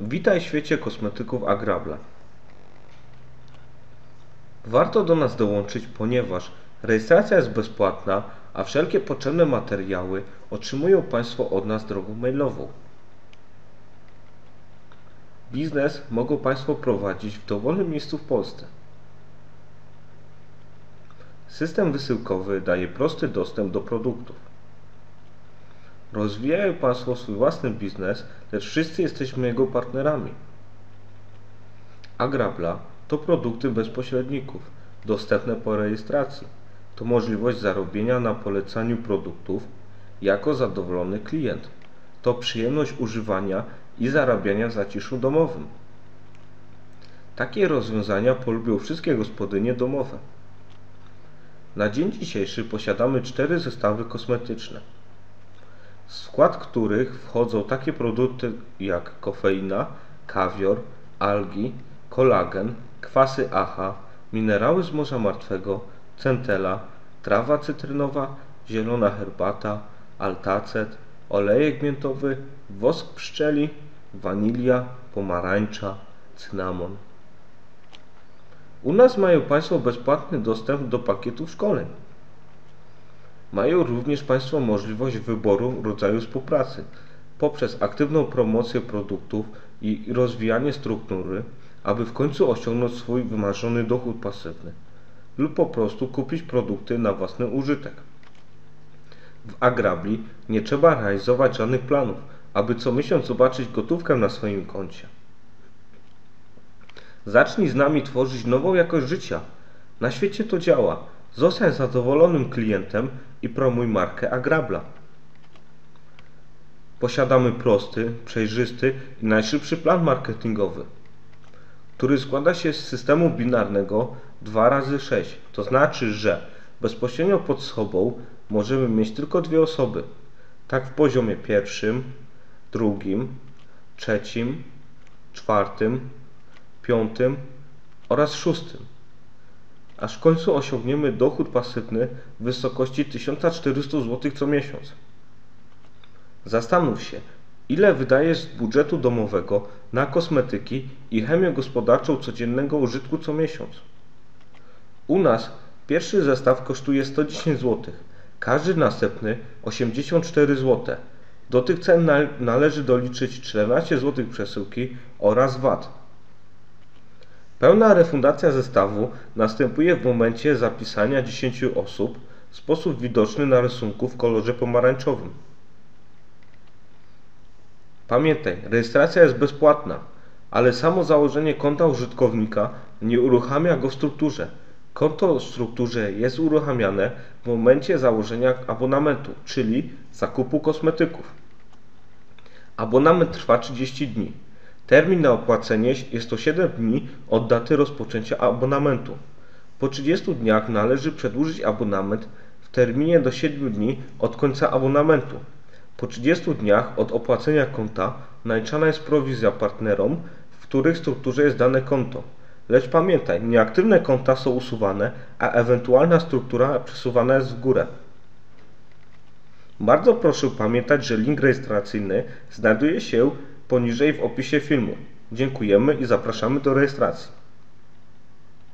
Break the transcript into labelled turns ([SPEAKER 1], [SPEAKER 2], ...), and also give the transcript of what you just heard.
[SPEAKER 1] Witaj w świecie kosmetyków Agrabla. Warto do nas dołączyć, ponieważ rejestracja jest bezpłatna, a wszelkie potrzebne materiały otrzymują Państwo od nas drogą mailową. Biznes mogą Państwo prowadzić w dowolnym miejscu w Polsce. System wysyłkowy daje prosty dostęp do produktów. Rozwijają Państwo swój własny biznes, lecz wszyscy jesteśmy jego partnerami. Agrabla to produkty bez pośredników, dostępne po rejestracji. To możliwość zarobienia na polecaniu produktów jako zadowolony klient. To przyjemność używania i zarabiania w zaciszu domowym. Takie rozwiązania polubią wszystkie gospodynie domowe. Na dzień dzisiejszy posiadamy cztery zestawy kosmetyczne, w skład których wchodzą takie produkty jak kofeina, kawior, algi, kolagen, kwasy AHA, minerały z Morza Martwego, centela, trawa cytrynowa, zielona herbata, altacet, olejek miętowy, wosk pszczeli, wanilia, pomarańcza, cynamon. U nas mają Państwo bezpłatny dostęp do pakietów szkoleń. Mają również Państwo możliwość wyboru rodzaju współpracy poprzez aktywną promocję produktów i rozwijanie struktury, aby w końcu osiągnąć swój wymarzony dochód pasywny lub po prostu kupić produkty na własny użytek. W Agrabli nie trzeba realizować żadnych planów, aby co miesiąc zobaczyć gotówkę na swoim koncie. Zacznij z nami tworzyć nową jakość życia. Na świecie to działa. Zostań zadowolonym klientem i promuj markę Agrabla. Posiadamy prosty, przejrzysty i najszybszy plan marketingowy, który składa się z systemu binarnego 2 razy 6 To znaczy, że bezpośrednio pod sobą możemy mieć tylko dwie osoby. Tak w poziomie pierwszym, drugim, trzecim, czwartym, piątym oraz szóstym, aż w końcu osiągniemy dochód pasywny w wysokości 1400 zł co miesiąc. Zastanów się, ile wydajesz z budżetu domowego na kosmetyki i chemię gospodarczą codziennego użytku co miesiąc. U nas pierwszy zestaw kosztuje 110 zł, każdy następny 84 zł. Do tych cen należy doliczyć 14 zł przesyłki oraz VAT. Pełna refundacja zestawu następuje w momencie zapisania 10 osób w sposób widoczny na rysunku w kolorze pomarańczowym. Pamiętaj, rejestracja jest bezpłatna, ale samo założenie konta użytkownika nie uruchamia go w strukturze. Konto w strukturze jest uruchamiane w momencie założenia abonamentu, czyli zakupu kosmetyków. Abonament trwa 30 dni. Termin na opłacenie jest to 7 dni od daty rozpoczęcia abonamentu. Po 30 dniach należy przedłużyć abonament w terminie do 7 dni od końca abonamentu. Po 30 dniach od opłacenia konta naliczana jest prowizja partnerom, w których strukturze jest dane konto. Lecz pamiętaj, nieaktywne konta są usuwane, a ewentualna struktura przesuwana jest w górę. Bardzo proszę pamiętać, że link rejestracyjny znajduje się poniżej w opisie filmu. Dziękujemy i zapraszamy do rejestracji.